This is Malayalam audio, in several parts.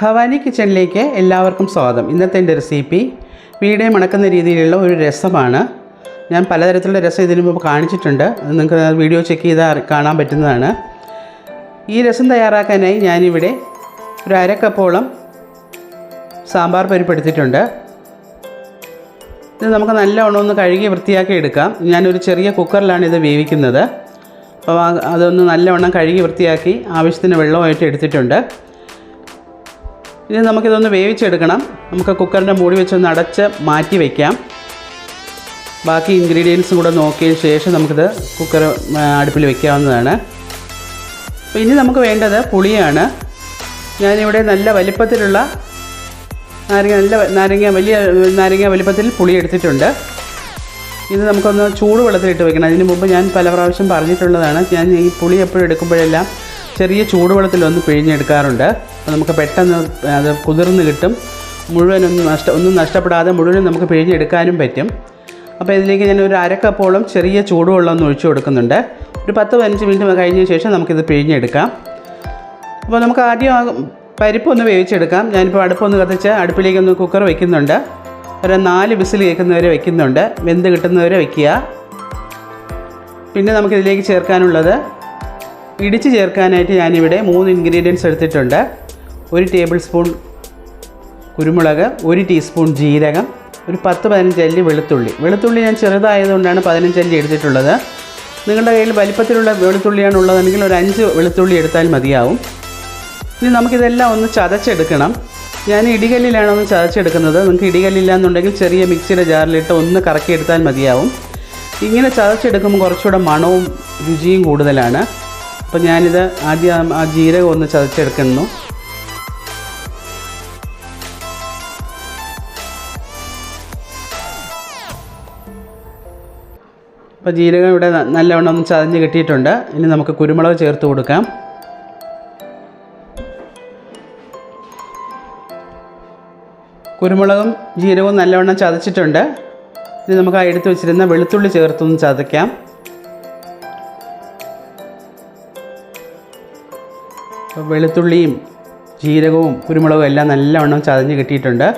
ഭവാനി കിച്ചണിലേക്ക് എല്ലാവർക്കും സ്വാഗതം. ഇന്നത്തെ എന്റെ റെസിപ്പി വീടേ മണക്കുന്ന രീതിയിലുള്ള ഒരു രസമാണ്. ഞാൻ പലതരത്തിലുള്ള രസം ഇതിനു മുമ്പ് കാണിച്ചിട്ടുണ്ട്. നിങ്ങൾക്ക് വീഡിയോ ചെക്ക് ചെയ്താൽ കാണാൻ പറ്റുന്നതാണ്. ഈ രസം തയ്യാറാക്കാനായി ഞാനിവിടെ ഒരു അര കപ്പോളം സാമ്പാർ പരിപ്പ് എടുത്തിട്ടുണ്ട്. ഇത് നമുക്ക് നല്ലവണ്ണം ഒന്ന് കഴുകി വൃത്തിയാക്കി എടുക്കാം. ഞാനൊരു ചെറിയ കുക്കറിലാണ് ഇത് വേവിക്കുന്നത്. അപ്പോൾ അതൊന്ന് നല്ലവണ്ണം കഴുകി വൃത്തിയാക്കി ആവശ്യത്തിന് വെള്ളമായിട്ട് എടുത്തിട്ടുണ്ട്. ഇനി നമുക്കിതൊന്ന് വേവിച്ചെടുക്കണം. നമുക്ക് കുക്കറിന്റെ മൂടി വെച്ചൊന്ന് അടച്ച് മാറ്റി വയ്ക്കാം ബാക്കി ഇൻഗ്രീഡിയൻസും കൂടെ നോക്കിയതിന് ശേഷം നമുക്കിത് കുക്കർ അടുപ്പിൽ വെക്കാവുന്നതാണ്. അപ്പോൾ ഇനി നമുക്ക് വേണ്ടത് പുളിയാണ്. ഞാനിവിടെ നല്ല വലിപ്പത്തിലുള്ള നാരങ്ങ നല്ല നാരങ്ങ വലിയ നാരങ്ങ വലിപ്പത്തിൽ പുളി എടുത്തിട്ടുണ്ട്. ഇത് നമുക്കൊന്ന് ചൂട് വെള്ളത്തിലിട്ട് വെക്കണം. അതിന് മുമ്പ് ഞാൻ പല പ്രാവശ്യം പറഞ്ഞിട്ടുള്ളതാണ്. ഞാൻ ഈ പുളി എപ്പോഴും എടുക്കുമ്പോഴെല്ലാം ചെറിയ ചൂടുവെള്ളത്തിലൊന്ന് പിഴിഞ്ഞെടുക്കാറുണ്ട്. നമുക്ക് പെട്ടെന്ന് അത് കുതിർന്ന് കിട്ടും. മുഴുവനൊന്നും നഷ്ട ഒന്നും നഷ്ടപ്പെടാതെ മുഴുവനും നമുക്ക് പിഴിഞ്ഞെടുക്കാനും പറ്റും. അപ്പോൾ ഇതിലേക്ക് ഞാൻ ഒരു അരക്കപ്പോളം ചെറിയ ചൂടുവെള്ളം ഒന്ന് ഒഴിച്ചു കൊടുക്കുന്നുണ്ട്. ഒരു പത്ത് പതിനഞ്ച് മിനിറ്റ് കഴിഞ്ഞ ശേഷം നമുക്കിത് പിഴിഞ്ഞെടുക്കാം. അപ്പോൾ നമുക്ക് ആദ്യം പരിപ്പൊന്ന് വേവിച്ചെടുക്കാം. ഞാനിപ്പോൾ അടുപ്പൊന്ന് കത്തിച്ച് അടുപ്പിലേക്കൊന്ന് കുക്കർ വെക്കുന്നുണ്ട്. ഒരു നാല് വിസിൽ കേൾക്കുന്നവരെ വെക്കുന്നുണ്ട്. വെന്ത് കിട്ടുന്നവരെ വെക്കുക. പിന്നെ നമുക്കിതിലേക്ക് ചേർക്കാനുള്ളത് ഇടിച്ച് ചേർക്കാനായിട്ട് ഞാനിവിടെ മൂന്ന് ഇൻഗ്രീഡിയൻസ് എടുത്തിട്ടുണ്ട്. ഒരു ടേബിൾ സ്പൂൺ കുരുമുളക് ഒരു ടീസ്പൂൺ ജീരകം ഒരു പത്ത് പതിനഞ്ച് അല്ലി വെളുത്തുള്ളി. വെളുത്തുള്ളി ഞാൻ ചെറുതായതുകൊണ്ടാണ് പതിനഞ്ച് അല്ലി എടുത്തിട്ടുള്ളത്. നിങ്ങളുടെ കയ്യിൽ വലിപ്പത്തിലുള്ള വെളുത്തുള്ളിയാണ് ഉള്ളതെങ്കിൽ ഒരു അഞ്ച് വെളുത്തുള്ളി എടുത്താൽ മതിയാവും. ഇനി നമുക്കിതെല്ലാം ഒന്ന് ചതച്ചെടുക്കണം. ഞാൻ ഇടികല്ലിലാണ് ഒന്ന് ചതച്ചെടുക്കുന്നത്. നിങ്ങൾക്ക് ഇടികല്ലില്ല എന്നുണ്ടെങ്കിൽ ചെറിയ മിക്സിയുടെ ജാറിലിട്ട് ഒന്ന് കറക്കിയെടുത്താൽ മതിയാവും. ഇങ്ങനെ ചതച്ചെടുക്കുമ്പോൾ കുറച്ചുകൂടെ മണവും രുചിയും കൂടുതലാണ്. അപ്പോൾ ഞാനിത് ആദ്യം ആ ജീരകം ഒന്ന് ചതച്ചെടുക്കുന്നു. അപ്പോൾ ജീരകം ഇവിടെ നല്ലവണ്ണം ചതഞ്ഞ് കിട്ടിയിട്ടുണ്ട്. ഇനി നമുക്ക് കുരുമുളക് ചേർത്ത് കൊടുക്കാം. കുരുമുളകും ജീരകവും നല്ലവണ്ണം ചതച്ചിട്ടുണ്ട്. ഇനി നമുക്ക് ആ എടുത്ത് വെച്ചിരുന്ന വെളുത്തുള്ളി ചേർത്തൊന്ന് ചതയ്ക്കാം. വെളുത്തുള്ളിയും ജീരകവും കുരുമുളകും എല്ലാം നല്ലവണ്ണം ചതഞ്ഞ് കിട്ടിയിട്ടുണ്ട്.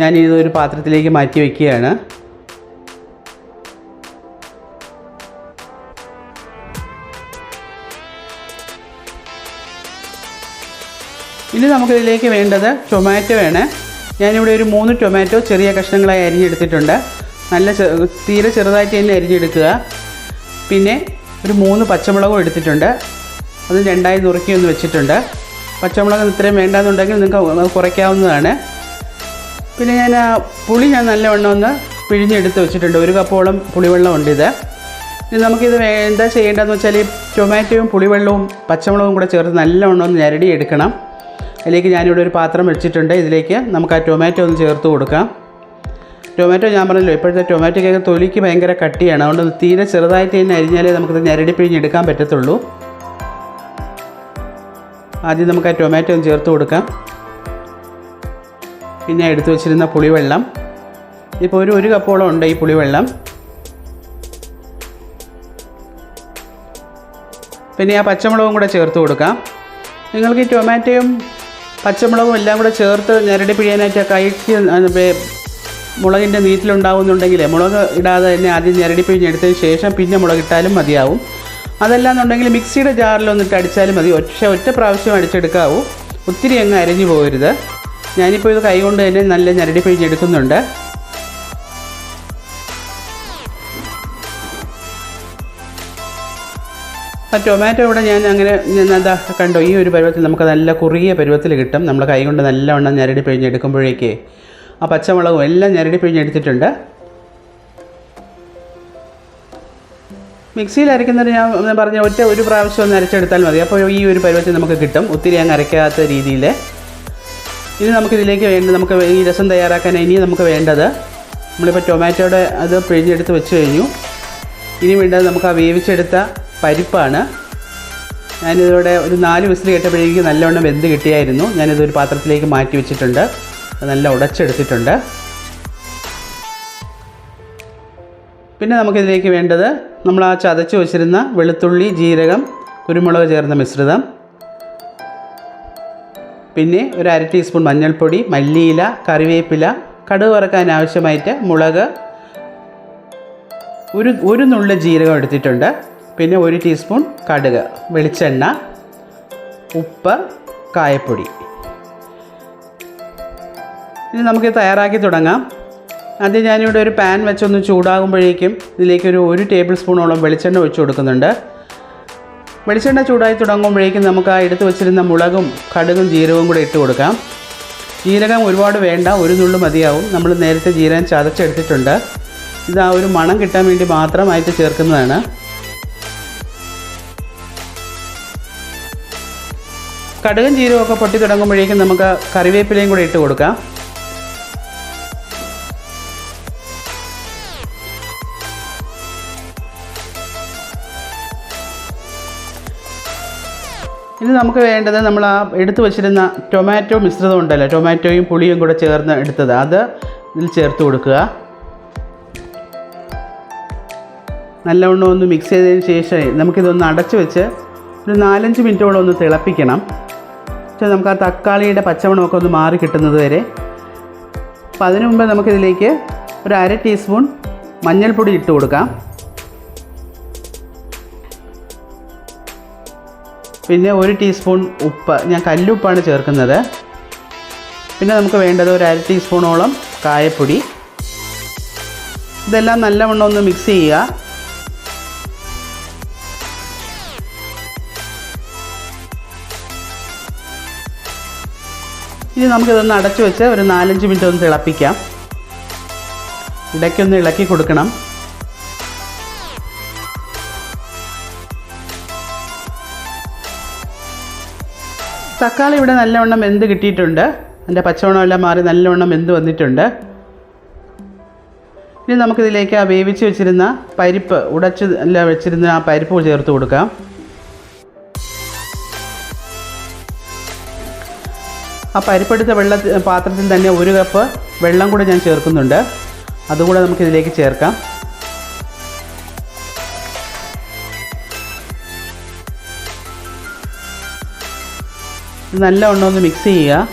ഞാൻ ഇതൊരു പാത്രത്തിലേക്ക് മാറ്റി വയ്ക്കുകയാണ് ഇനി നമുക്കിതിലേക്ക് വേണ്ടത് ടൊമാറ്റോ ആണ്. ഞാനിവിടെ ഒരു മൂന്ന് ടൊമാറ്റോ ചെറിയ കഷ്ണങ്ങളായി അരിഞ്ഞെടുത്തിട്ടുണ്ട്. നല്ല തീരെ ചെറുതായിട്ട് തന്നെ അരിഞ്ഞെടുക്കുക. പിന്നെ ഒരു മൂന്ന് പച്ചമുളകും എടുത്തിട്ടുണ്ട്. അത് രണ്ടായി നുറുക്കി ഒന്ന് വെച്ചിട്ടുണ്ട്. പച്ചമുളക് ഇത്രയും വേണ്ടാന്നുണ്ടെങ്കിൽ നിങ്ങൾക്ക് കുറയ്ക്കാവുന്നതാണ്. പിന്നെ ഞാൻ പുളി ഞാൻ നല്ലവണ്ണം ഒന്ന് പിഴിഞ്ഞെടുത്ത് വെച്ചിട്ടുണ്ട്. ഒരു കപ്പോളം പുളിവെള്ളം ഉണ്ട് ഇത്. ഇനി നമുക്കിത് എന്താ ചെയ്യേണ്ടതെന്ന് വെച്ചാൽ ഈ ടൊമാറ്റോയും പുളിവെള്ളവും പച്ചമുളകും കൂടെ ചേർത്ത് നല്ലവണ്ണം ഒന്ന് ഞരടി എടുക്കണം അതിലേക്ക് ഞാനിവിടെ ഒരു പാത്രം വെച്ചിട്ടുണ്ട്. ഇതിലേക്ക് നമുക്ക് ആ ടൊമാറ്റോ ഒന്ന് ചേർത്ത് കൊടുക്കാം. ടൊമാറ്റോ ഞാൻ പറഞ്ഞല്ലോ ഇപ്പോഴത്തെ ടൊമാറ്റോക്കൊക്കെ തൊലിക്ക് ഭയങ്കര കട്ടിയാണ്. അതുകൊണ്ട് തീരെ ചെറുതായിട്ട് തന്നെ അരിഞ്ഞാലേ നമുക്കത് ഞരടി പിഴിഞ്ഞെടുക്കാൻ പറ്റത്തുള്ളൂ. ആദ്യം നമുക്ക് ആ ടൊമാറ്റോ ഒന്ന് ചേർത്ത് കൊടുക്കാം. പിന്നെ എടുത്തു വെച്ചിരുന്ന പുളിവെള്ളം. ഇപ്പോൾ ഒരു ഒരു കപ്പോളം ഉണ്ട് ഈ പുളിവെള്ളം. പിന്നെ ആ പച്ചമുളകും കൂടെ ചേർത്ത് കൊടുക്കാം. നിങ്ങൾക്ക് ഈ ടൊമാറ്റോയും പച്ചമുളകും എല്ലാം കൂടെ ചേർത്ത് ഞരടി പിഴിയാനായിട്ട് കൈക്ക് മുളകിന്റെ നീറ്റിലുണ്ടാവുന്നുണ്ടെങ്കിൽ മുളക് ഇടാതെ തന്നെ ആദ്യം ഞരടി പിഴിഞ്ഞെടുത്തതിന് ശേഷം പിന്നെ മുളകിട്ടാലും മതിയാവും. അതല്ലാന്നുണ്ടെങ്കിൽ മിക്സിയുടെ ജാറിലൊന്നിട്ട് അടിച്ചാലും മതി. ഒറ്റ ഒറ്റ പ്രാവശ്യം അടിച്ചെടുക്കാവൂ. ഒത്തിരി അങ്ങ് അരിഞ്ഞു പോകരുത്. ഞാനിപ്പോൾ ഇത് കൈകൊണ്ട് തന്നെ നല്ല ഞരടി പിഴിഞ്ഞെടുക്കുന്നുണ്ട്. ആ ടൊമാറ്റോ ഇവിടെ ഞാൻ അങ്ങനെ എന്താ കണ്ടോ? ഈ ഒരു പരുവത്തിൽ നമുക്ക് നല്ല കുറുകിയ പരുവത്തിൽ കിട്ടും. നമ്മൾ കൈ കൊണ്ട് നല്ലവണ്ണം ഞരടി പിഴിഞ്ഞെടുക്കുമ്പോഴേക്ക് ആ പച്ചമുളകും എല്ലാം ഞരടി പിഴിഞ്ഞെടുത്തിട്ടുണ്ട് മിക്സിയിൽ അരയ്ക്കുന്നത് ഞാൻ പറഞ്ഞ ഒറ്റ ഒരു പ്രാവശ്യം ഒന്ന് അരച്ചെടുത്താൽ മതി. അപ്പോൾ ഈ ഒരു പരുവത്തിൽ നമുക്ക് കിട്ടും. ഒത്തിരി അങ്ങ് അരയ്ക്കാത്ത രീതിയിൽ. ഇനി നമുക്കിതിലേക്ക് വേണ്ട നമുക്ക് ഈ രസം തയ്യാറാക്കാൻ ഇനി നമുക്ക് വേണ്ടത് നമ്മളിപ്പോൾ ടൊമാറ്റോയുടെ അത് പിഴിഞ്ഞെടുത്ത് വെച്ച് കഴിഞ്ഞു. ഇനി വേണ്ടത് നമുക്ക് ആ വേവിച്ചെടുത്ത പരിപ്പാണ്. ഞാനിതോടെ ഒരു നാല് വിസിൽ കേട്ടപ്പോഴേക്കും നല്ലവണ്ണം വെന്ത് കിട്ടിയായിരുന്നു. ഞാനിതൊരു പാത്രത്തിലേക്ക് മാറ്റി വെച്ചിട്ടുണ്ട്. നല്ല ഉടച്ചെടുത്തിട്ടുണ്ട്. പിന്നെ നമുക്കിതിലേക്ക് വേണ്ടത് നമ്മൾ ആ ചതച്ച് വെച്ചിരുന്ന വെളുത്തുള്ളി ജീരകം കുരുമുളക് ചേർന്ന മിശ്രിതം. പിന്നെ ഒരു അര ടീസ്പൂൺ മഞ്ഞൾപ്പൊടി മല്ലിയില കറിവേപ്പില കടുക് വറക്കാൻ ആവശ്യമായിട്ട് മുളക്. ഒരു ഒരു നുള്ള ജീരകം എടുത്തിട്ടുണ്ട്. പിന്നെ ഒരു ടീസ്പൂൺ കടുക് വെളിച്ചെണ്ണ ഉപ്പ് കായപ്പൊടി. ഇനി നമുക്ക് തയ്യാറാക്കി തുടങ്ങാം. ആദ്യം ഞാനിവിടെ ഒരു പാൻ വെച്ചൊന്ന് ചൂടാകുമ്പോഴേക്കും ഇതിലേക്കൊരു ഒരു ടേബിൾ സ്പൂണോളം വെളിച്ചെണ്ണ ഒഴിച്ചു കൊടുക്കുന്നുണ്ട്. വെളിച്ചെണ്ണ ചൂടായി തുടങ്ങുമ്പോഴേക്കും നമുക്ക് ആ എടുത്ത് വെച്ചിരുന്ന മുളകും കടുകും ജീരകവും കൂടെ ഇട്ട് കൊടുക്കാം. ജീരകം ഒരുപാട് വേണ്ട ഒരു നുള്ളു മതിയാവും. നമ്മൾ നേരത്തെ ജീരകം ചതച്ചെടുത്തിട്ടുണ്ട്. ഇത് ആ ഒരു മണം കിട്ടാൻ വേണ്ടി മാത്രമായിട്ട് ചേർക്കുന്നതാണ്. കടുകും ജീരകമൊക്കെ പൊട്ടി തുടങ്ങുമ്പോഴേക്കും നമുക്ക് കറിവേപ്പിലയും കൂടെ ഇട്ട് കൊടുക്കാം. ഇനി നമുക്ക് വേണ്ടത് നമ്മൾ ആ എടുത്തു വച്ചിരുന്ന ടൊമാറ്റോ മിശ്രിതം ഉണ്ടല്ലോ ടൊമാറ്റോയും പുളിയും കൂടെ ചേർന്ന് എടുത്തത്. അത് ഇതിൽ ചേർത്ത് കൊടുക്കുക. നല്ലവണ്ണം ഒന്ന് മിക്സ് ചെയ്തതിന് ശേഷം നമുക്കിതൊന്ന് അടച്ചു വെച്ച് ഒരു നാലഞ്ച് മിനിറ്റോളം ഒന്ന് തിളപ്പിക്കണം. പക്ഷേ നമുക്ക് ആ തക്കാളിയുടെ പച്ചമണമൊക്കെ ഒന്ന് മാറി കിട്ടുന്നത് വരെ. അപ്പോൾ അതിനു മുമ്പ് നമുക്കിതിലേക്ക് ഒരു അര ടീസ്പൂൺ മഞ്ഞൾപ്പൊടി ഇട്ട് കൊടുക്കാം. പിന്നെ ഒരു ടീസ്പൂൺ ഉപ്പ്. ഞാൻ കല്ലുപ്പാണ് ചേർക്കുന്നത്. പിന്നെ നമുക്ക് വേണ്ടത് ഒരു അര ടീസ്പൂണോളം കായപ്പൊടി. ഇതെല്ലാം നല്ലവണ്ണം ഒന്ന് മിക്സ് ചെയ്യുക. ഇനി നമുക്കിതൊന്ന് അടച്ചു വെച്ച് ഒരു നാലഞ്ച് മിനിറ്റ് ഒന്ന് തിളപ്പിക്കാം. ഇടയ്ക്കൊന്ന് ഇളക്കി കൊടുക്കണം. തക്കാളി ഇവിടെ നല്ലവണ്ണം വെന്ത് കിട്ടിയിട്ടുണ്ട്. അതിന്റെ പച്ചവണ്ണം എല്ലാം മാറി നല്ലവണ്ണം വെന്ത് വന്നിട്ടുണ്ട്. ഇനി നമുക്കിതിലേക്ക് ആ വേവിച്ച് വെച്ചിരുന്ന പരിപ്പ് ഉടച്ച് എല്ലാം വെച്ചിരുന്ന ആ പരിപ്പ് ചേർത്ത് കൊടുക്കാം. ആ പരിപ്പെടുത്ത വെള്ള പാത്രത്തിൽ തന്നെ ഒരു കപ്പ് വെള്ളം കൂടെ ഞാൻ ചേർക്കുന്നുണ്ട്. അതുകൂടെ നമുക്കിതിലേക്ക് ചേർക്കാം. നല്ല നല്ലവണ്ണം ഒന്ന് മിക്സ് ചെയ്യുക.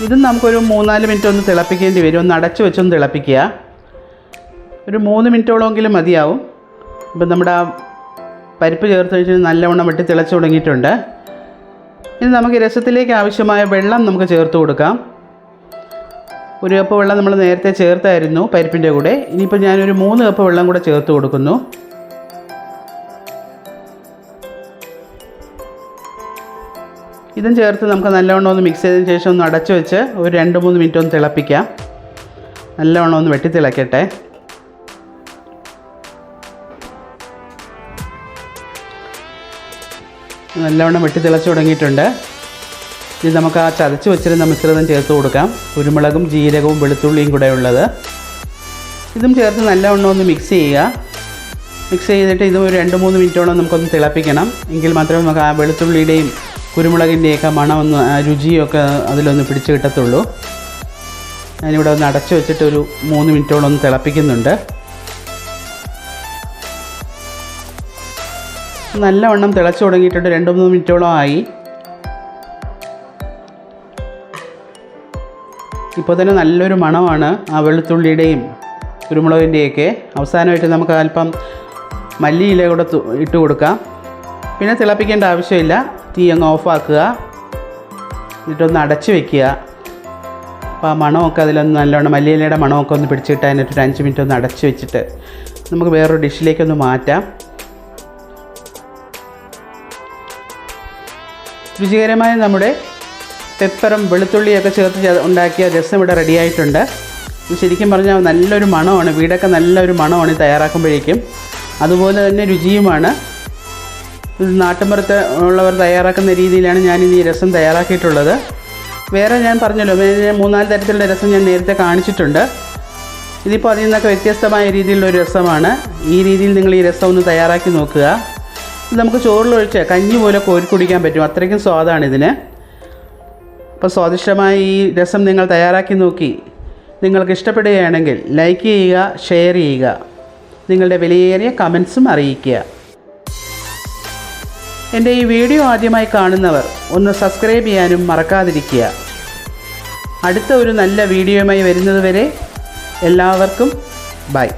ഇതും നമുക്കൊരു മൂന്നാൽ മിനിറ്റ് ഒന്ന് തിളപ്പിക്കേണ്ടി വരും. ഒന്ന് അടച്ചു വെച്ചൊന്ന് തിളപ്പിക്കുക. ഒരു മൂന്ന് മിനിറ്റോളമെങ്കിലും മതിയാവും. ഇപ്പം നമ്മുടെ ആ പരിപ്പ് ചേർത്ത് വെച്ച് നല്ലവണ്ണം വെട്ടി തിളച്ചു തുടങ്ങിയിട്ടുണ്ട്. ഇനി നമുക്ക് രസത്തിലേക്ക് ആവശ്യമായ വെള്ളം നമുക്ക് ചേർത്ത് കൊടുക്കാം. ഒരു കപ്പ് വെള്ളം നമ്മൾ നേരത്തെ ചേർത്തായിരുന്നു പരിപ്പിന്റെ കൂടെ. ഇനിയിപ്പോൾ ഞാനൊരു മൂന്ന് കപ്പ് വെള്ളം കൂടെ ചേർത്ത് കൊടുക്കുന്നു. ഇതും ചേർത്ത് നമുക്ക് നല്ലവണ്ണം ഒന്ന് മിക്സ് ചെയ്തതിന് ശേഷം ഒന്ന് അടച്ചു വെച്ച് ഒരു രണ്ട് മൂന്ന് മിനിറ്റ് ഒന്ന് തിളപ്പിക്കാം. നല്ലവണ്ണം ഒന്ന് വെട്ടി തിളക്കട്ടെ. നല്ലവണ്ണം വെട്ടി തിളച്ച് തുടങ്ങിയിട്ടുണ്ട്. ഇനി നമുക്ക് ആ ചതച്ച് വെച്ചിരുന്ന മിശ്രിതം ചേർത്ത് കൊടുക്കാം. കുരുമുളകും ജീരകവും വെളുത്തുള്ളിയും കൂടെ ഉള്ളത്. ഇതും ചേർത്ത് നല്ലവണ്ണം ഒന്ന് മിക്സ് ചെയ്യുക. മിക്സ് ചെയ്തിട്ട് ഇത് ഒരു രണ്ട് മൂന്ന് മിനിറ്റോളം നമുക്കൊന്ന് തിളപ്പിക്കണം. എങ്കിൽ മാത്രമേ നമുക്ക് ആ വെളുത്തുള്ളിയുടെയും കുരുമുളകിന്റെയൊക്കെ മണമൊന്ന് രുചിയൊക്കെ അതിലൊന്ന് പിടിച്ച് കിട്ടത്തുള്ളൂ. ഞാനിവിടെ ഒന്ന് അടച്ചു വെച്ചിട്ട് ഒരു മൂന്ന് മിനിറ്റോളം ഒന്ന് തിളപ്പിക്കുന്നുണ്ട്. നല്ലവണ്ണം തിളച്ചു തുടങ്ങിയിട്ടുണ്ട്. രണ്ട് മൂന്ന് മിനിറ്റോളം ആയി. ഇപ്പോൾ തന്നെ നല്ലൊരു മണമാണ് ആ വെളുത്തുള്ളിയുടെയും കുരുമുളകിന്റെയൊക്കെ. അവസാനമായിട്ട് നമുക്ക് അല്പം മല്ലിയില കൂടെ ഇട്ട് കൊടുക്കാം. പിന്നെ തിളപ്പിക്കേണ്ട ആവശ്യമില്ല. തീ അങ്ങ് ഓഫാക്കുക. എന്നിട്ടൊന്ന് അടച്ച് വെക്കുക. അപ്പോൾ ആ മണമൊക്കെ അതിലൊന്ന് നല്ലോണം മല്ലിയിലയുടെ മണമൊക്കെ ഒന്ന് പിടിച്ചിട്ട് അതിനൊരു അഞ്ച് മിനിറ്റ് ഒന്ന് അടച്ച് വെച്ചിട്ട് നമുക്ക് വേറൊരു ഡിഷിലേക്കൊന്ന് മാറ്റാം. രുചികരമായ നമ്മുടെ പെപ്പറും വെളുത്തുള്ളിയൊക്കെ ചേർത്ത് ഉണ്ടാക്കിയ രസം ഇവിടെ റെഡിയായിട്ടുണ്ട്. ശരിക്കും പറഞ്ഞാൽ നല്ലൊരു മണമാണ്. വീടൊക്കെ നല്ലൊരു മണമാണ് തയ്യാറാക്കുമ്പോഴേക്കും. അതുപോലെ തന്നെ രുചിയുമാണ്. നാട്ടിൻപുറത്ത് ഉള്ളവർ തയ്യാറാക്കുന്ന രീതിയിലാണ് ഞാൻ ഈ രസം തയ്യാറാക്കിയിട്ടുള്ളത്. വേറെ ഞാൻ പറഞ്ഞല്ലോ ഞാൻ മൂന്നാൽ തരത്തിലുള്ള രസം ഞാൻ നേരത്തെ കാണിച്ചിട്ടുണ്ട്. ഇതിപ്പോൾ അതിൽ നിന്നൊക്കെ വ്യത്യസ്തമായ രീതിയിലുള്ള ഒരു രസമാണ്. ഈ രീതിയിൽ നിങ്ങൾ ഈ രസം ഒന്ന് തയ്യാറാക്കി നോക്കുക. ഇത് നമുക്ക് ചോറിലൊഴിച്ച് കഞ്ഞി പോലെ കോരി കുടിക്കാൻ പറ്റും. അത്രയ്ക്കും സ്വാദാണ് ഇതിന്. അപ്പോൾ സ്വാദിഷ്ടമായ ഈ രസം നിങ്ങൾ തയ്യാറാക്കി നോക്കി. നിങ്ങൾക്ക് ഇഷ്ടപ്പെടുകയാണെങ്കിൽ ലൈക്ക് ചെയ്യുക ഷെയർ ചെയ്യുക. നിങ്ങളുടെ വിലയേറിയ കമൻസും അറിയിക്കുക. എന്റെ ഈ വീഡിയോ ആദ്യമായി കാണുന്നവർ ഒന്ന് സബ്സ്ക്രൈബ് ചെയ്യാനും മറക്കാതിരിക്കുക. അടുത്ത ഒരു നല്ല വീഡിയോയുമായി വരുന്നതുവരെ എല്ലാവർക്കും ബൈ